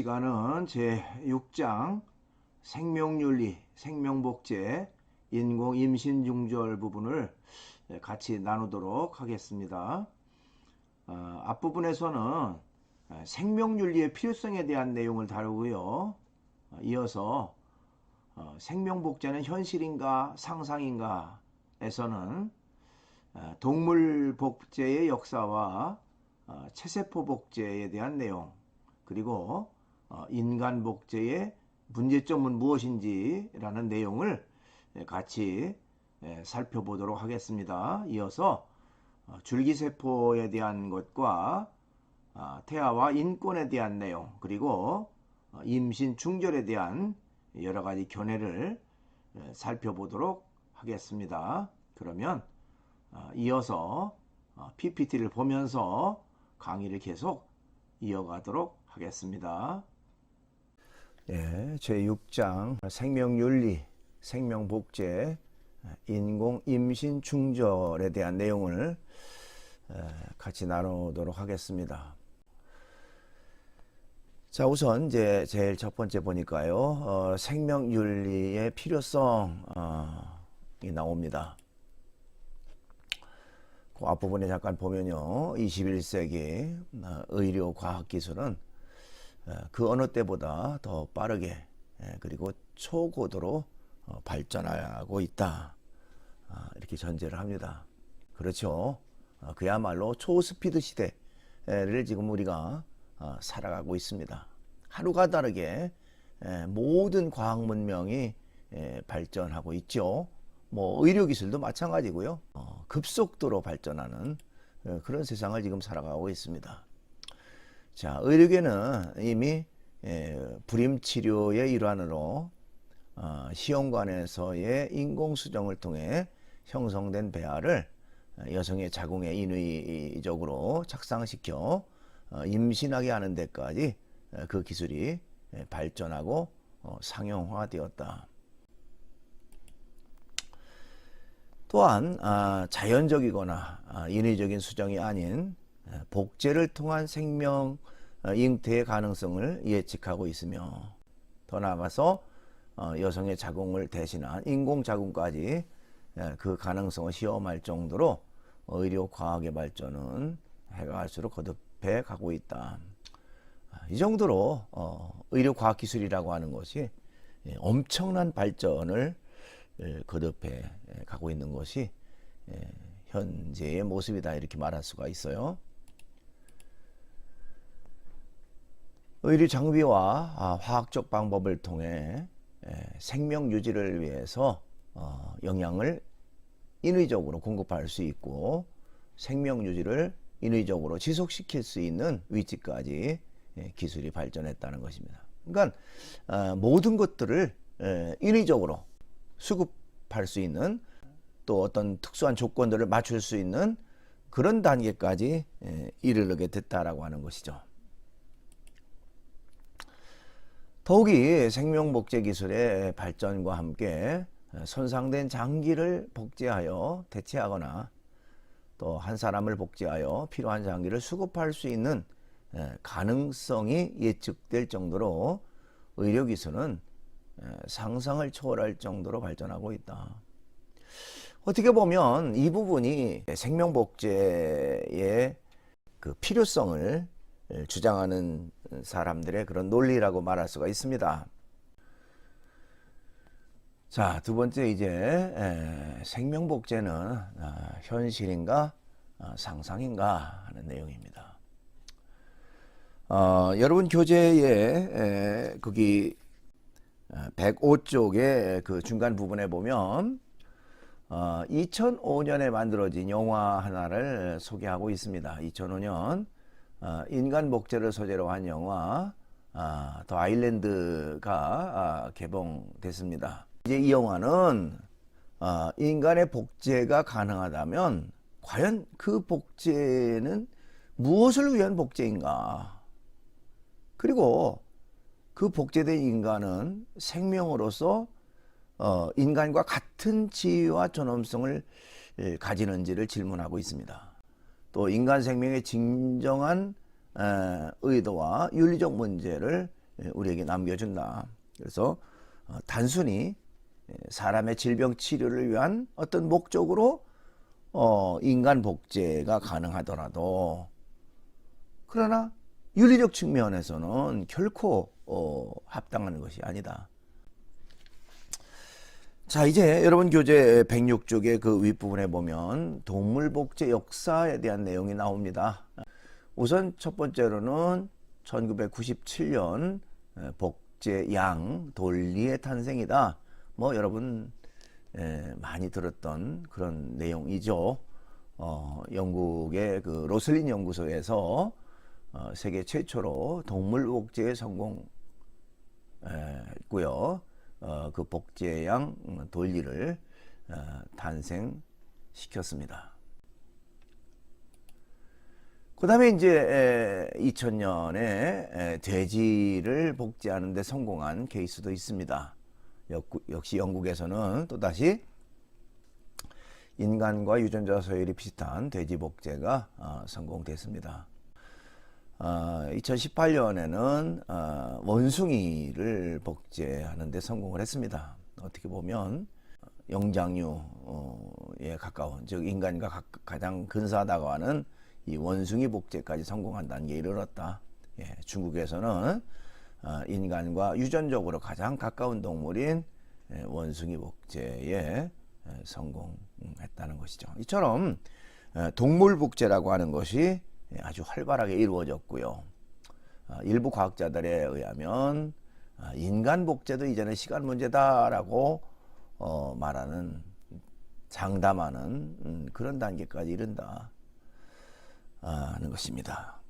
시간은 제 6장 생명윤리, 생명복제, 인공 임신 중절 부분을 같이 나누도록 하겠습니다. 어, 앞부분에서는 생명윤리의 필요성에 대한 내용을 다루고요. 어, 이어서 어, 생명복제는 현실인가 상상인가 에서는 어, 동물 복제의 역사와 어, 체세포 복제에 대한 내용 그리고 어, 인간 복제의 문제점은 무엇인지라는 내용을 같이 예, 살펴보도록 하겠습니다. 이어서 어, 줄기세포에 대한 것과 아, 태아와 인권에 대한 내용 그리고 어, 임신 중절에 대한 여러 가지 견해를 예, 살펴보도록 하겠습니다. 그러면 어, 이어서 PPT를 보면서 강의를 계속 이어가도록 하겠습니다. 예, 제6장 생명윤리, 생명복제, 인공 임신 중절에 대한 내용을 같이 나누도록 하겠습니다. 자, 우선 이제 제일 첫 번째 보니까요, 어, 생명윤리의 필요성이 나옵니다. 그 앞부분에 잠깐 보면요, 21세기 어, 의료 과학 기술은 어, 그 어느 때보다 더 빠르게 예, 그리고 초고도로 어, 발전하고 있다. 아, 이렇게 전제를 합니다. 그렇죠. 그야말로 초스피드 시대를 지금 우리가 살아가고 있습니다. 하루가 다르게 예, 모든 과학 문명이 예, 발전하고 있죠. 뭐 의료 기술도 마찬가지고요. 급속도로 발전하는 그런 세상을 지금 살아가고 있습니다. 자, 의료계는 이미 불임 치료의 일환으로 어, 시험관에서의 인공수정을 통해 형성된 배아를 여성의 자궁에 인위적으로 착상시켜 어, 임신하게 하는 데까지 그 기술이 발전하고 어, 상용화되었다. 또한 아, 자연적이거나 인위적인 수정이 아닌 복제를 통한 생명 어, 잉태의 가능성을 예측하고 있으며 더 나아가서 어, 여성의 자궁을 대신한 인공 자궁까지 그 가능성을 시험할 정도로 의료 과학의 발전은 해가 갈수록 거듭해 가고 있다. 이 정도로 어, 의료 과학 기술이라고 하는 것이 예, 엄청난 발전을 예, 거듭해 가고 있는 것이 예, 현재의 모습이다 이렇게 말할 수가 있어요. 의료 장비와 아, 화학적 방법을 통해 생명 유지를 위해서 어, 영양을 인위적으로 공급할 수 있고 생명 유지를 인위적으로 지속시킬 수 있는 위치까지 기술이 발전했다는 것입니다. 그러니까 어, 모든 것들을 인위적으로 수급할 수 있는 또 어떤 특수한 조건들을 맞출 수 있는 그런 단계까지 이르게 됐다라고 하는 것이죠. 더욱이 생명복제 기술의 발전과 함께 손상된 장기를 복제하여 대체하거나 또 한 사람을 복제하여 필요한 장기를 수급할 수 있는 가능성이 예측될 정도로 의료기술은 상상을 초월할 정도로 발전하고 있다. 어떻게 보면 이 부분이 생명복제의 그 필요성을 주장하는 사람들의 그런 논리라고 말할 수가 있습니다. 자, 두 번째 이제 생명복제는 아, 현실인가 아, 상상인가 하는 내용입니다. 어, 여러분 교재에 거기 105쪽의 그 중간 부분에 보면 어, 2005년에 만들어진 영화 하나를 소개하고 있습니다. 2005년 어, 인간 목재를 소재로 한 영화 아, 더 아일랜드가 아, 개봉됐습니다. 이제 이 영화는 아, 인간의 복제가 가능하다면 과연 그 복제는 무엇을 위한 복제인가? 그리고 그 복제된 인간은 생명으로서 어, 인간과 같은 지위와 존엄성을 예, 가지는지를 질문하고 있습니다. 또 인간 생명의 진정한 의도와 윤리적 문제를 예, 우리에게 남겨준다. 그래서 어, 단순히 예, 사람의 질병 치료를 위한 어떤 목적으로 어, 인간 복제가 가능하더라도 그러나 윤리적 측면에서는 결코 어, 합당한 것이 아니다. 자, 이제 여러분 교재 106쪽의 그 윗부분에 보면 동물 복제 역사에 대한 내용이 나옵니다. 우선 첫 번째로는 1997년 복제 양 돌리의 탄생이다. 뭐 여러분 에, 많이 들었던 그런 내용이죠. 어, 영국의 그 로슬린 연구소에서 어, 세계 최초로 동물 복제에 성공했고요. 어, 그 복제양 돌리를 어, 탄생시켰습니다. 그 다음에 이제 2000년에 돼지를 복제하는데 성공한 케이스도 있습니다. 역시 영국에서는 또다시 인간과 유전자 서열이 비슷한 돼지 복제가 어, 성공됐습니다. 2018년에는 어, 원숭이를 복제하는 데 성공을 했습니다. 어떻게 보면 영장류에 가까운 즉 인간과 가장 근사하다고 하는 이 원숭이 복제까지 성공한 단계에 이르렀다. 예, 중국에서는 어, 인간과 유전적으로 가장 가까운 동물인 예, 원숭이 복제에 예, 성공했다는 것이죠. 이처럼 어, 동물 복제라고 하는 것이 아주 활발하게 이루어졌고요. 어, 일부 과학자들에 의하면 인간 복제도 이제는 시간 문제다라고 말하는 장담하는 음, 그런 단계까지 이른다 하는 것입니다.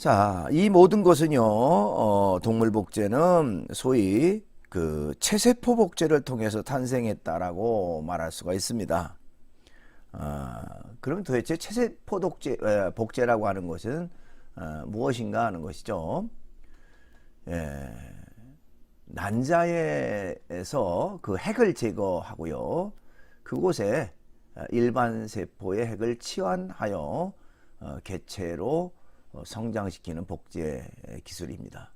자, 이 모든 것은요, 어, 동물 복제는 소위 그 체세포 복제를 통해서 탄생했다라고 말할 수가 있습니다. 아, 그럼 도대체 체세포 독제, 에, 복제라고 하는 것은 어, 무엇인가 하는 것이죠. 예, 난자에서 그 핵을 제거하고요. 그곳에 일반 세포의 핵을 치환하여 어, 개체로 어, 성장시키는 복제 기술입니다.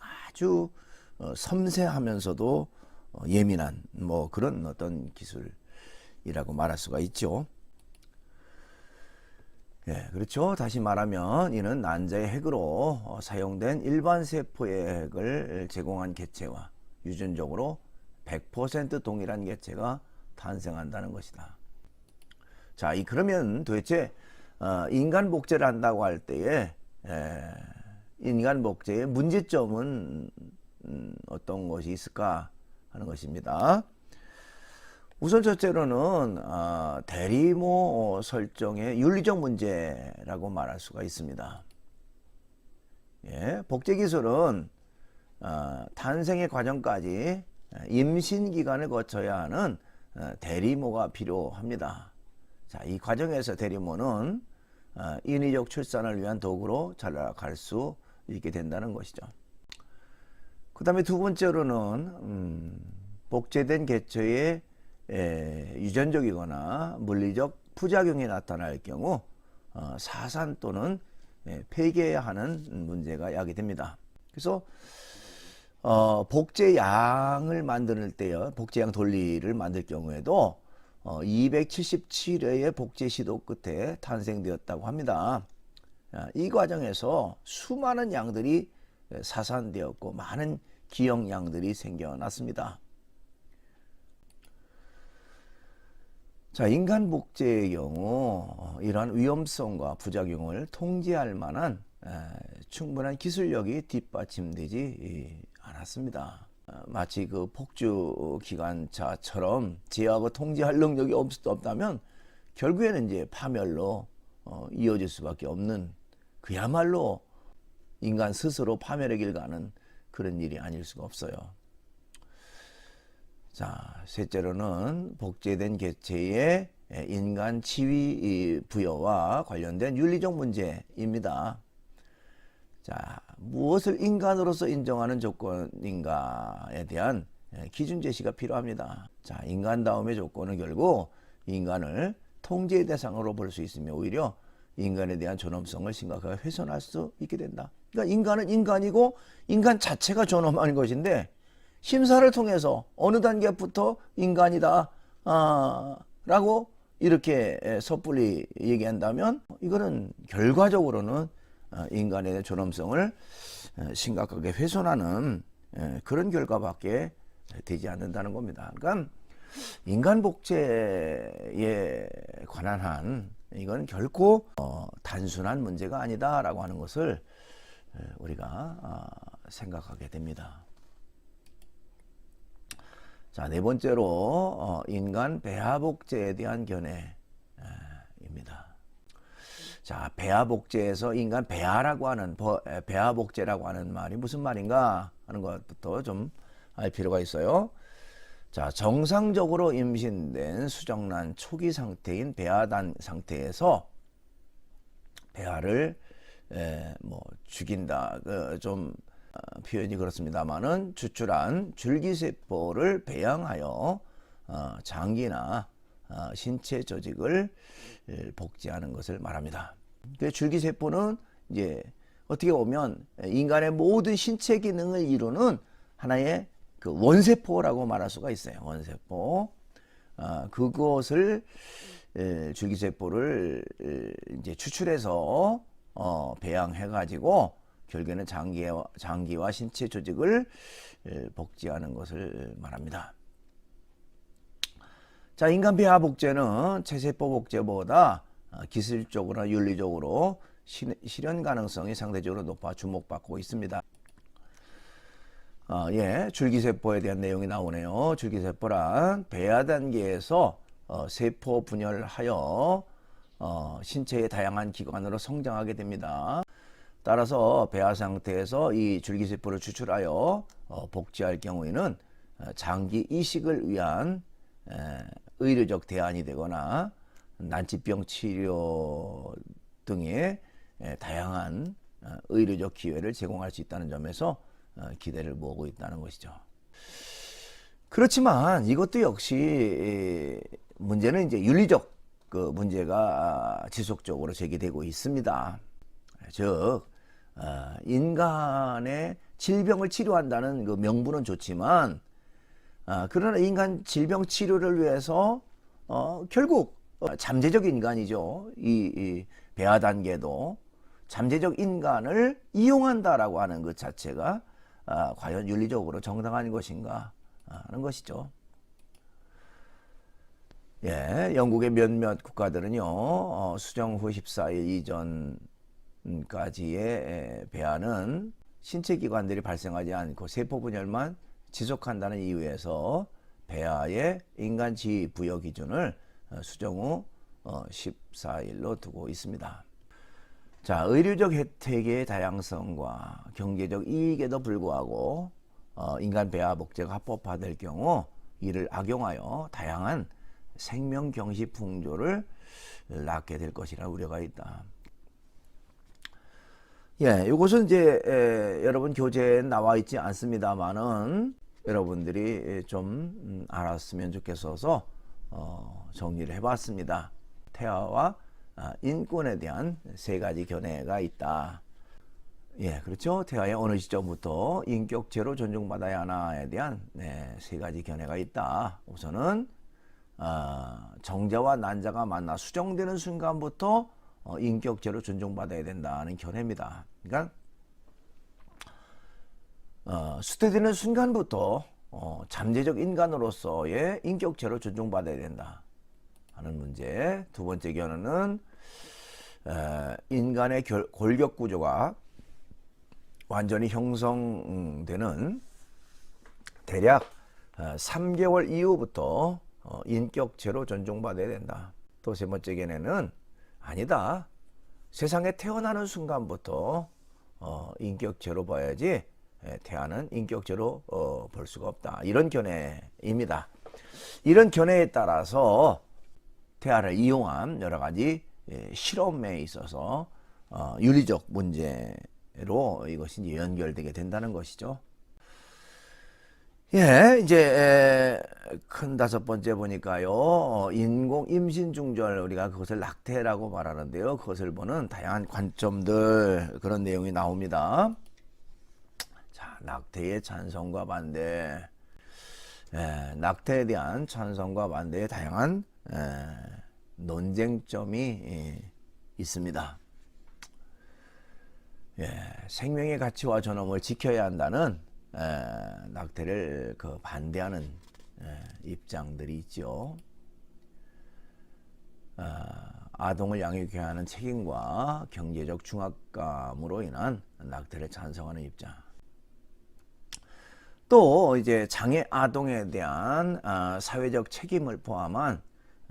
아주 어, 섬세하면서도 어, 예민한 뭐 그런 어떤 기술이라고 말할 수가 있죠. 예, 그렇죠. 다시 말하면 이는 난자의 핵으로 사용된 일반 세포의 핵을 제공한 개체와 유전적으로 100% 동일한 개체가 탄생한다는 것이다. 자, 이 그러면 도대체 어, 인간 복제를 한다고 할 때에 에, 인간 복제의 문제점은 음, 어떤 것이 있을까 하는 것입니다. 우선 첫째로는 어, 대리모 설정의 윤리적 문제라고 말할 수가 있습니다. 예, 복제 기술은 어, 탄생의 과정까지 임신 기간을 거쳐야 하는 어, 대리모가 필요합니다. 자, 이 과정에서 대리모는 어, 인위적 출산을 위한 도구로 자라갈 수 있게 된다는 것이죠. 그 다음에 두 번째로는 음, 복제된 개체의 에, 유전적이거나 물리적 부작용이 나타날 경우 어, 사산 또는 에, 폐기해야 하는 문제가 야기됩니다. 그래서 어, 복제양을 만들 때요, 복제양 돌리를 만들 경우에도 어, 277회의 복제 시도 끝에 탄생되었다고 합니다. 이 과정에서 수많은 양들이 사산되었고 많은 기형 양들이 생겨났습니다. 자, 인간 복제의 경우 어, 이러한 위험성과 부작용을 통제할 만한 충분한 기술력이 뒷받침되지 않았습니다. 어, 마치 그 폭주 기관차처럼 제어하고 통제할 능력이 없, 없다면 결국에는 이제 파멸로 어, 이어질 수밖에 없는 그야말로 인간 스스로 파멸의 길 가는 그런 일이 아닐 수가 없어요. 자, 셋째로는 복제된 개체의 인간 지위 부여와 관련된 윤리적 문제입니다. 자, 무엇을 인간으로서 인정하는 조건인가에 대한 예, 기준 제시가 필요합니다. 자, 인간다움의 조건은 결국 인간을 통제의 대상으로 볼 수 있으며 오히려 인간에 대한 존엄성을 심각하게 훼손할 수 있게 된다. 그러니까 인간은 인간이고 인간 자체가 존엄한 것인데 심사를 통해서 어느 단계부터 인간이다 아, 라고 이렇게 섣불리 얘기한다면 이거는 결과적으로는 어, 인간의 존엄성을 어, 심각하게 훼손하는 에, 그런 결과밖에 되지 않는다는 겁니다. 그러니까 인간 복제에 관한 한 이건 결코 어, 단순한 문제가 아니다라고 하는 것을 에, 우리가 아, 생각하게 됩니다. 자, 네 번째로 어, 인간 배아 복제에 대한 견해입니다. 자, 배아 복제에서 인간 배아라고 하는 버- 에, 배아 복제라고 하는 말이 무슨 말인가 하는 것부터 좀 알 필요가 있어요. 자, 정상적으로 임신된 수정란 초기 상태인 배아단 상태에서 배아를 에, 뭐 죽인다. 그, 좀 어, 표현이 그렇습니다만은 추출한 줄기세포를 배양하여 어, 장기나 어, 신체 조직을 에, 복제하는 것을 말합니다. 그 줄기세포는 이제 어떻게 보면 인간의 모든 신체 기능을 이루는 하나의 그 원세포라고 말할 수가 있어요. 원세포. 아, 그것을 에, 줄기세포를 에, 이제 추출해서 어, 배양해 가지고 결국에는 장기와, 장기와 신체 조직을 에, 복제하는 것을 말합니다. 자, 인간 배아 복제는 체세포 복제보다 어, 기술적으로나 윤리적으로 시- 실현 가능성이 상대적으로 높아 주목받고 있습니다. 어, 예, 줄기세포에 대한 내용이 나오네요. 줄기세포란 배아 단계에서 어, 세포 분열하여 어, 신체의 다양한 기관으로 성장하게 됩니다. 따라서 배아 상태에서 이 줄기세포를 추출하여 어, 복제할 경우에는 어, 장기 이식을 위한 에, 의료적 대안이 되거나 난치병 치료 등의 에, 다양한 어, 의료적 기회를 제공할 수 있다는 점에서 어, 기대를 모으고 있다는 것이죠. 그렇지만 이것도 역시 에, 문제는 이제 윤리적 그 문제가 지속적으로 제기되고 있습니다. 즉 어, 인간의 질병을 치료한다는 그 명분은 좋지만 아, 그러나 인간 질병 치료를 위해서 어, 결국 어, 잠재적 인간이죠. 이, 이 배아 단계도 잠재적 인간을 이용한다라고 하는 것 자체가 아, 과연 윤리적으로 정당한 것인가 하는 것이죠. 예, 영국의 몇몇 국가들은요, 어, 수정 후 14일 이전 까지의 배아는 신체 기관들이 발생하지 않고 세포 분열만 지속한다는 이유에서 배아의 인간 지위 부여 기준을 어, 수정 후 어, 14일로 두고 있습니다. 자, 의료적 혜택의 다양성과 경제적 이익에도 불구하고 어, 인간 배아 복제가 합법화될 경우 이를 악용하여 다양한 생명 경시 풍조를 낳게 될 것이라 우려가 있다. 예, 이것은 이제 에, 여러분 교재에 나와 있지 않습니다만은 여러분들이 좀 음, 알았으면 좋겠어서 어, 정리를 해봤습니다. 태아와 아, 인권에 대한 세 가지 견해가 있다. 예, 그렇죠. 태아의 어느 시점부터 인격체로 존중받아야 하나에 대한 네, 세 가지 견해가 있다. 우선은 아, 정자와 난자가 만나 수정되는 순간부터 어, 인격체로 존중받아야 된다는 견해입니다. 그러니까 어, 수태되는 순간부터 어, 잠재적 인간으로서의 인격체로 존중받아야 된다 하는 문제. 두 번째 견해는 에, 인간의 결, 골격 구조가 완전히 형성되는 대략 어, 3개월 이후부터 어, 인격체로 존중받아야 된다. 또 세 번째 견해는 아니다. 세상에 태어나는 순간부터 어, 인격체로 봐야지 에, 태아는 인격체로 어, 볼 수가 없다. 이런 견해입니다. 이런 견해에 따라서 태아를 이용한 여러 가지 예, 실험에 있어서 어, 윤리적 문제로 이것이 연결되게 된다는 것이죠. 예, 이제 에, 큰 다섯 번째 보니까요. 어, 인공 임신 중절 우리가 그것을 낙태라고 말하는데요. 그것을 보는 다양한 관점들 그런 내용이 나옵니다. 자, 낙태의 찬성과 반대. 예, 낙태에 대한 찬성과 반대의 다양한 에, 논쟁점이 예, 있습니다. 예, 생명의 가치와 존엄을 지켜야 한다는 에, 낙태를 그 반대하는 에, 입장들이 있죠. 아, 아동을 양육해야 하는 책임과 경제적 중압감으로 인한 낙태를 찬성하는 입장. 또 이제 장애 아동에 대한 아, 사회적 책임을 포함한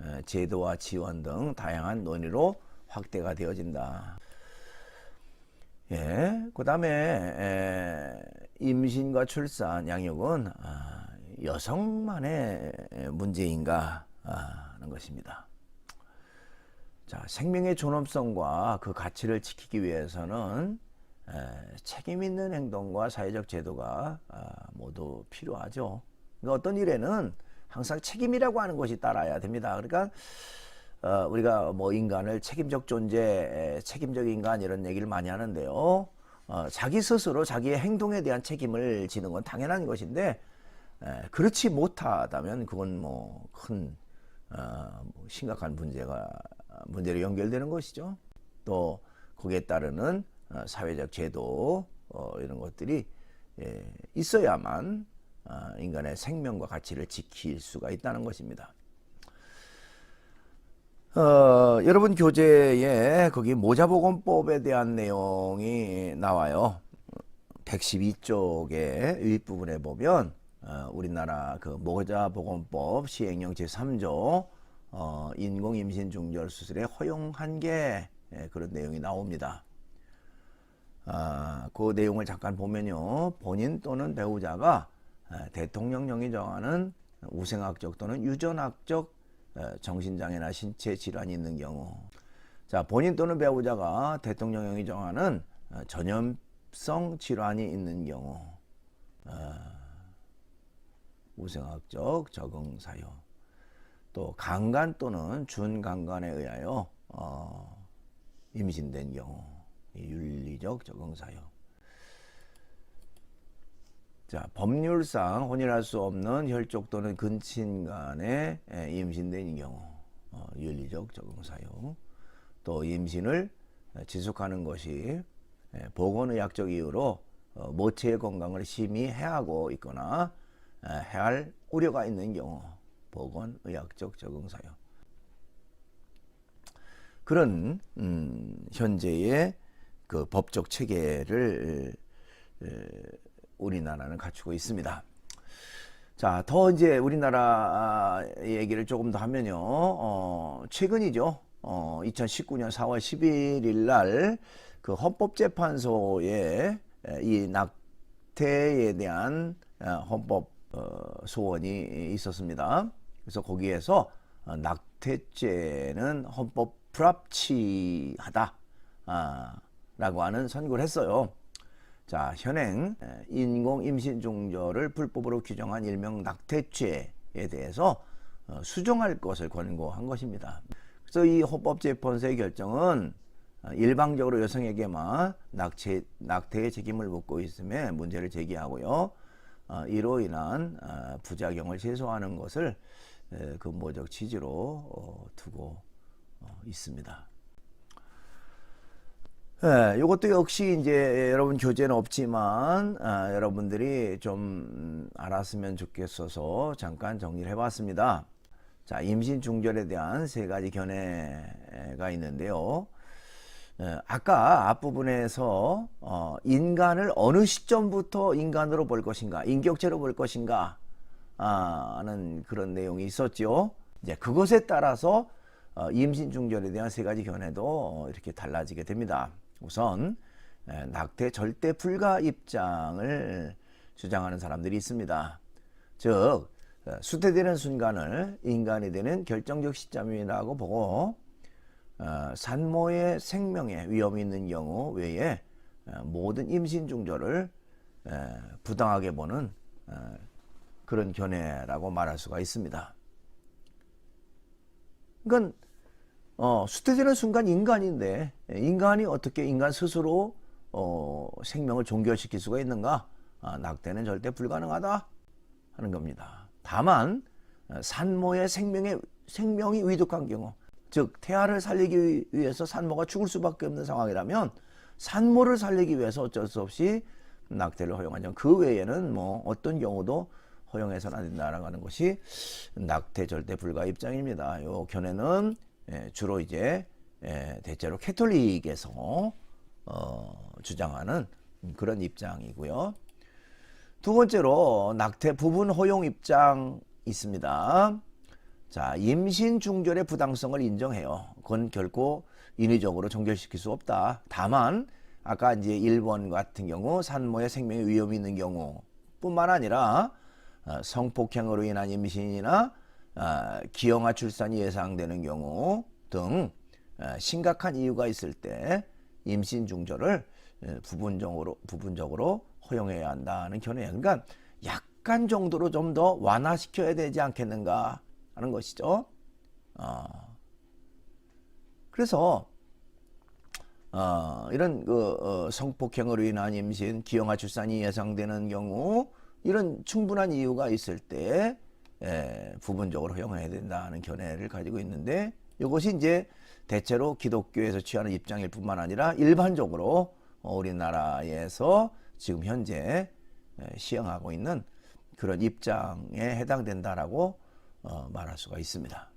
에, 제도와 지원 등 다양한 논의로 확대가 되어진다. 예, 그 다음에 임신과 출산, 양육은 아, 여성만의 문제인가 하는 것입니다. 자, 생명의 존엄성과 그 가치를 지키기 위해서는 에, 책임 있는 행동과 사회적 제도가 아, 모두 필요하죠. 그러니까 어떤 일에는 항상 책임이라고 하는 것이 따라야 됩니다. 그러니까 어, 우리가 뭐 인간을 책임적 존재, 에, 책임적 인간 이런 얘기를 많이 하는데요. 어, 자기 스스로 자기의 행동에 대한 책임을 지는 건 당연한 것인데 에, 그렇지 못하다면 그건 뭐큰 어, 뭐 심각한 문제가 문제로 연결되는 것이죠. 또 거기에 따르는 어, 사회적 제도 어, 이런 것들이 예, 있어야만 어, 인간의 생명과 가치를 지킬 수가 있다는 것입니다. 어, 여러분 교재에 거기 모자보건법에 대한 내용이 나와요. 112쪽의 윗부분에 보면 어, 우리나라 그 모자보건법 시행령 제3조 어, 인공 임신 중절 수술의 허용 한계 예, 그런 내용이 나옵니다. 아, 그 내용을 잠깐 보면요. 본인 또는 배우자가 에, 대통령령이 정하는 우생학적 또는 유전학적 에, 정신장애나 신체 질환이 있는 경우. 자 본인 또는 배우자가 대통령령이 정하는 어, 전염성 질환이 있는 경우. 어, 우생학적 적응 사유. 또 강간 또는 준강간에 의하여 어, 임신된 경우. 이 윤리적 적응 사유 자, 법률상 혼인할 수 없는 혈족 또는 근친 간에 에, 임신된 경우 어, 윤리적 적응 사유. 또 임신을 에, 지속하는 것이 에, 보건의학적 이유로 어, 모체의 건강을 심히 해하고 있거나 에, 해할 우려가 있는 경우 보건의학적 적응 사유. 그런 음, 현재의 그 법적 체계를 에, 우리나라는 갖추고 있습니다. 자, 더 이제 우리나라 얘기를 조금 더 하면요. 어, 최근이죠. 어, 2019년 4월 11일 날 그 헌법재판소에 이 낙태에 대한 어, 헌법 어, 소원이 있었습니다. 그래서 거기에서 어, 낙태죄는 헌법 불합치하다 아, 라고 하는 선고를 했어요. 자, 현행 인공 임신 중절을 불법으로 규정한 일명 낙태죄에 대해서 어, 수정할 것을 권고한 것입니다. 그래서 이 헌법재판소의 결정은 어, 일방적으로 여성에게만 낙태, 낙태의 책임을 묻고 있음에 문제를 제기하고요. 어, 이로 인한 부작용을 최소화하는 것을 근본적 취지로 두고 있습니다. 예, 이것도 역시 이제 여러분 교재는 없지만 아, 여러분들이 좀 알았으면 좋겠어서 잠깐 정리를 해봤습니다. 자, 임신 중절에 대한 세 가지 견해가 있는데요. 예, 아까 앞부분에서 어, 인간을 어느 시점부터 인간으로 볼 것인가, 인격체로 볼 것인가 아, 하는 그런 내용이 있었죠. 이제 그것에 따라서 어, 임신 중절에 대한 세 가지 견해도 이렇게 달라지게 됩니다. 우선 낙태 절대 불가 입장을 주장하는 사람들이 있습니다. 즉 수태되는 순간을 인간이 되는 결정적 시점이라고 보고 어, 산모의 생명에 위험이 있는 경우 외에 모든 임신 중절을 부당하게 보는 어, 그런 견해라고 말할 수가 있습니다. 그러니까 어, 수태되는 순간 인간인데 인간이 어떻게 인간 스스로 어, 생명을 종결시킬 수가 있는가? 아, 낙태는 절대 불가능하다 하는 겁니다. 다만 어, 산모의 생명의 생명이 위독한 경우, 즉 태아를 살리기 위해서 산모가 죽을 수밖에 없는 상황이라면 산모를 살리기 위해서 어쩔 수 없이 낙태를 허용하죠. 그 외에는 뭐 어떤 경우도 허용해서는 안 된다라는 것이 낙태 절대 불가 입장입니다. 요 견해는 예, 주로 이제 예, 대체로 캐톨릭에서 어, 주장하는 그런 입장이고요. 두 번째로 낙태 부분 허용 입장 있습니다. 자, 임신 중절의 부당성을 인정해요. 그건 결코 인위적으로 종결시킬 수 없다. 다만 아까 이제 1번 같은 경우 산모의 생명에 위험이 있는 경우뿐만 아니라 어, 성폭행으로 인한 임신이나 어, 기형아 출산이 예상되는 경우 등 어, 심각한 이유가 있을 때 임신 중절을 에, 부분적으로 부분적으로 허용해야 한다는 견해예요. 그러니까 약간 정도로 좀 더 완화시켜야 되지 않겠는가 하는 것이죠. 어. 그래서 어, 이런 그 어, 성폭행으로 인한 임신, 기형아 출산이 예상되는 경우 이런 충분한 이유가 있을 때 에, 부분적으로 허용해야 된다는 견해를 가지고 있는데 이것이 이제 대체로 기독교에서 취하는 입장일 뿐만 아니라 일반적으로 어, 우리나라에서 지금 현재 에, 시행하고 있는 그런 입장에 해당된다라고 어, 말할 수가 있습니다.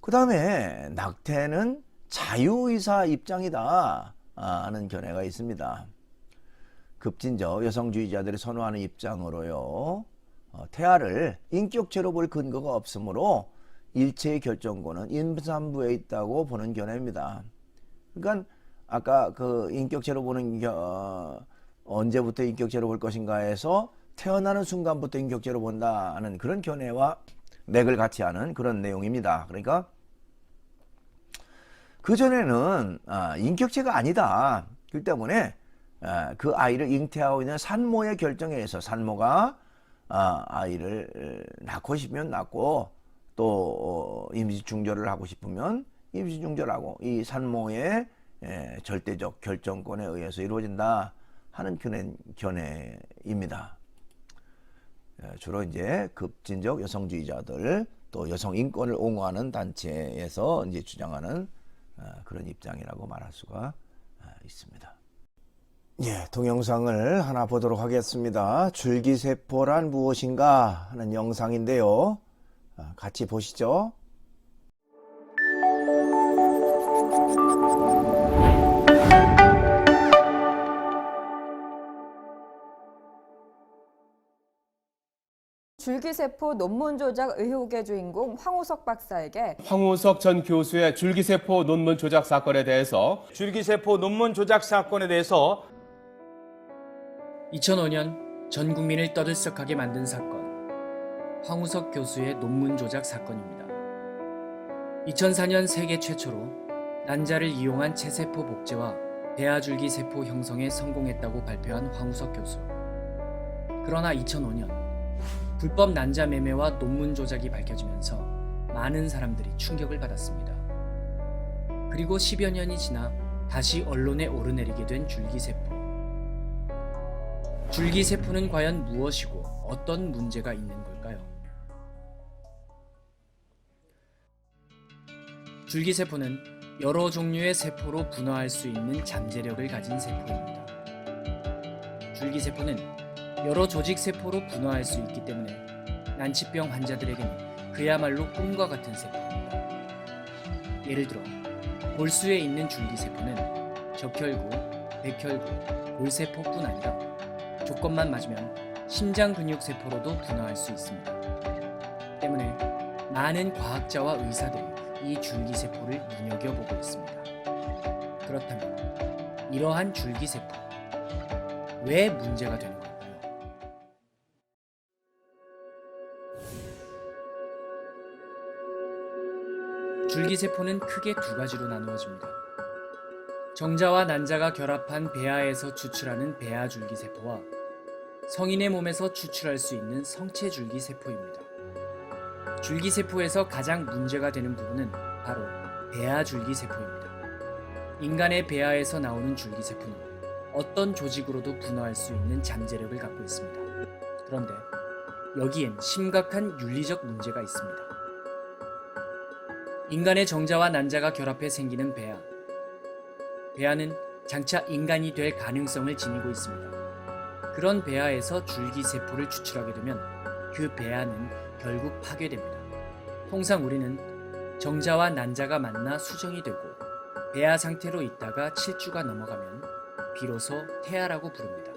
그 다음에 낙태는 자유의사 입장이다 하는 견해가 있습니다. 급진적 여성주의자들이 선호하는 입장으로요. 어, 태아를 인격체로 볼 근거가 없으므로 일체의 결정권은 임산부에 있다고 보는 견해입니다. 그러니까 아까 그 인격체로 보는 겨, 어, 언제부터 인격체로 볼 것인가에서 태어나는 순간부터 인격체로 본다는 그런 견해와 맥을 같이 하는 그런 내용입니다. 그러니까 그 전에는 아, 인격체가 아니다. 그 때문에 아, 그 아이를 잉태하고 있는 산모의 결정에 의해서 산모가 아, 아이를 낳고 싶으면 낳고 또 어, 임시 중절을 하고 싶으면 임시 중절하고 이 산모의 에, 절대적 결정권에 의해서 이루어진다 하는 견해, 견해입니다. 에, 주로 이제 급진적 여성주의자들 또 여성 인권을 옹호하는 단체에서 이제 주장하는 어, 그런 입장이라고 말할 수가 어, 있습니다. 예, 동영상을 하나 보도록 하겠습니다. 줄기세포란 무엇인가 하는 영상인데요. 아, 같이 보시죠. 줄기세포 논문 조작 의혹의 주인공 황우석 박사에게 황우석 전 교수의 줄기세포 논문 조작 사건에 대해서 줄기세포 논문 조작 사건에 대해서 2005년 전 국민을 떠들썩하게 만든 사건. 황우석 교수의 논문 조작 사건입니다. 2004년 세계 최초로 난자를 이용한 체세포 복제와 배아줄기 세포 형성에 성공했다고 발표한 황우석 교수. 그러나 2005년 불법 난자 매매와 논문 조작이 밝혀지면서 많은 사람들이 충격을 받았습니다. 그리고 10여 년이 지나 다시 언론에 오르내리게 된 줄기세포. 줄기세포는 과연 무엇이고 어떤 문제가 있는 걸까요? 줄기세포는 여러 종류의 세포로 분화할 수 있는 잠재력을 가진 세포입니다. 줄기세포는 여러 조직 세포로 분화할 수 있기 때문에 난치병 환자들에게는 그야말로 꿈과 같은 세포입니다. 예를 들어 골수에 있는 줄기세포는 적혈구, 백혈구, 골세포뿐 아니라 조건만 맞으면 심장 근육 세포로도 분화할 수 있습니다. 때문에 많은 과학자와 의사들이 이 줄기 세포를 눈여겨보고 있습니다. 그렇다면 이러한 줄기 세포 왜 문제가 되는 걸까요? 줄기 세포는 크게 두 가지로 나누어집니다. 정자와 난자가 결합한 배아에서 추출하는 배아 줄기 세포와 성인의 몸에서 추출할 수 있는 성체 줄기 세포입니다. 줄기 세포에서 가장 문제가 되는 부분은 바로 배아 줄기 세포입니다. 인간의 배아에서 나오는 줄기 세포는 어떤 조직으로도 분화할 수 있는 잠재력을 갖고 있습니다. 그런데 여기엔 심각한 윤리적 문제가 있습니다. 인간의 정자와 난자가 결합해 생기는 배아. 배아는 장차 인간이 될 가능성을 지니고 있습니다. 그런 배아에서 줄기세포를 추출하게 되면 그 배아는 결국 파괴됩니다. 통상 우리는 정자와 난자가 만나 수정이 되고 배아 상태로 있다가 7주가 넘어가면 비로소 태아라고 부릅니다.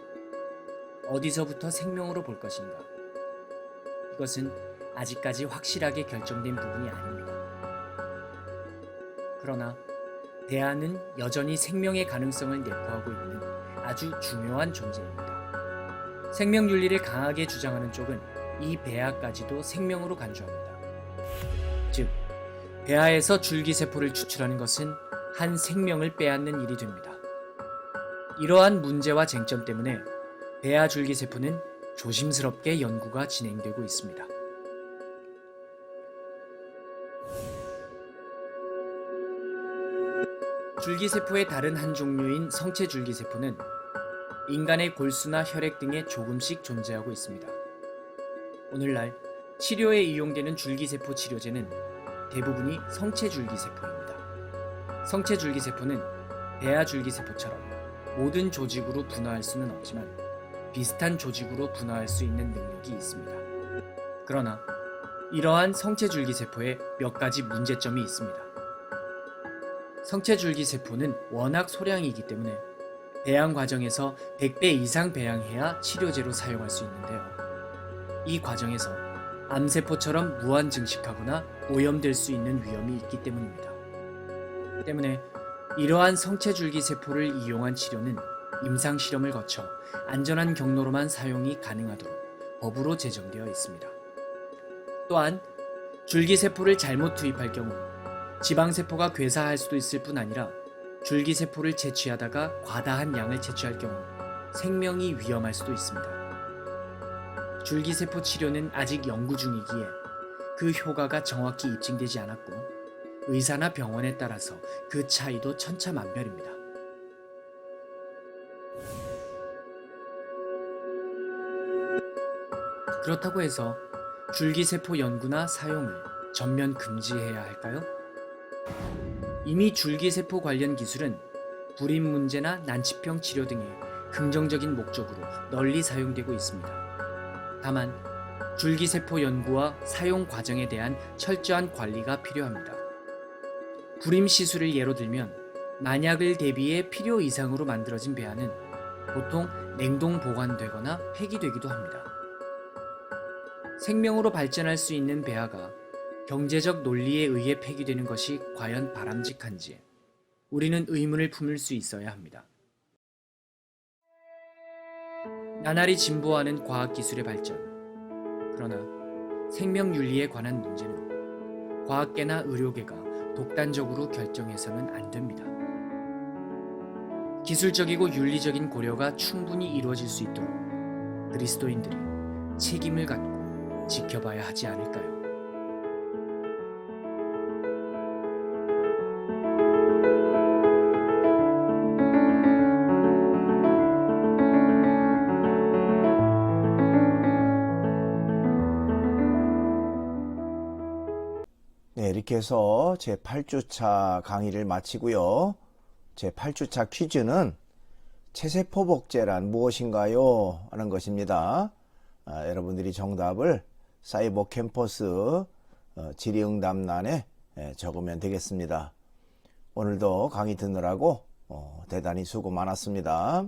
어디서부터 생명으로 볼 것인가? 이것은 아직까지 확실하게 결정된 부분이 아닙니다. 그러나 대안은 여전히 생명의 가능성을 내포하고 있는 아주 중요한 존재입니다. 생명 윤리를 강하게 주장하는 쪽은 이 배아까지도 생명으로 간주합니다. 즉, 배아에서 줄기세포를 추출하는 것은 한 생명을 빼앗는 일이 됩니다. 이러한 문제와 쟁점 때문에 배아 줄기세포는 조심스럽게 연구가 진행되고 있습니다. 줄기세포의 다른 한 종류인 성체 줄기세포는 인간의 골수나 혈액 등에 조금씩 존재하고 있습니다. 오늘날 치료에 이용되는 줄기세포 치료제는 대부분이 성체줄기세포입니다. 성체줄기세포는 배아줄기세포처럼 모든 조직으로 분화할 수는 없지만 비슷한 조직으로 분화할 수 있는 능력이 있습니다. 그러나 이러한 성체줄기세포에 몇 가지 문제점이 있습니다. 성체줄기 세포는 워낙 소량이기 때문에 배양 과정에서 100배 이상 배양해야 치료제로 사용할 수 있는데요. 이 과정에서 암세포처럼 무한 증식하거나 오염될 수 있는 위험이 있기 때문입니다. 때문에 이러한 성체줄기 세포를 이용한 치료는 임상 실험을 거쳐 안전한 경로로만 사용이 가능하도록 법으로 제정되어 있습니다. 또한 줄기 세포를 잘못 투입할 경우 지방세포가 괴사할 수도 있을 뿐 아니라 줄기세포를 채취하다가 과다한 양을 채취할 경우 생명이 위험할 수도 있습니다. 줄기세포 치료는 아직 연구 중이기에 그 효과가 정확히 입증되지 않았고 의사나 병원에 따라서 그 차이도 천차만별입니다. 그렇다고 해서 줄기세포 연구나 사용을 전면 금지해야 할까요? 이미 줄기세포 관련 기술은 불임 문제나 난치병 치료 등의 긍정적인 목적으로 널리 사용되고 있습니다. 다만 줄기세포 연구와 사용 과정에 대한 철저한 관리가 필요합니다. 불임 시술을 예로 들면 만약을 대비해 필요 이상으로 만들어진 배아는 보통 냉동 보관되거나 폐기되기도 합니다. 생명으로 발전할 수 있는 배아가 경제적 논리에 의해 폐기되는 것이 과연 바람직한지 우리는 의문을 품을 수 있어야 합니다. 나날이 진보하는 과학기술의 발전. 그러나 생명윤리에 관한 문제는 과학계나 의료계가 독단적으로 결정해서는 안 됩니다. 기술적이고 윤리적인 고려가 충분히 이루어질 수 있도록 그리스도인들이 책임을 갖고 지켜봐야 하지 않을까요? 이렇게 해서 제 8주차 강의를 마치고요. 제 8주차 퀴즈는 체세포 복제란 무엇인가요? 하는 것입니다. 아, 여러분들이 정답을 사이버 캠퍼스 어, 질의응답란에 예, 적으면 되겠습니다. 오늘도 강의 듣느라고 어, 대단히 수고 많았습니다.